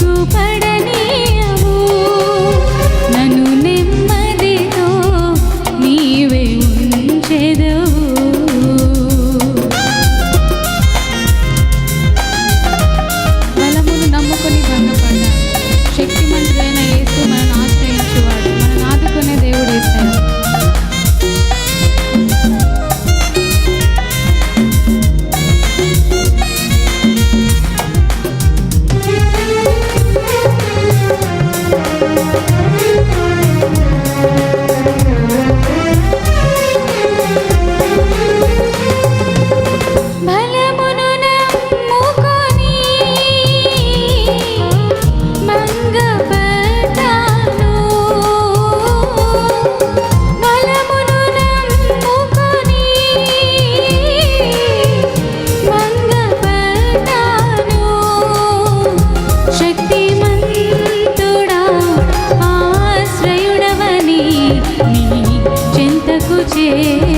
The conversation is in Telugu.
సిగ్గుపడ Yeah.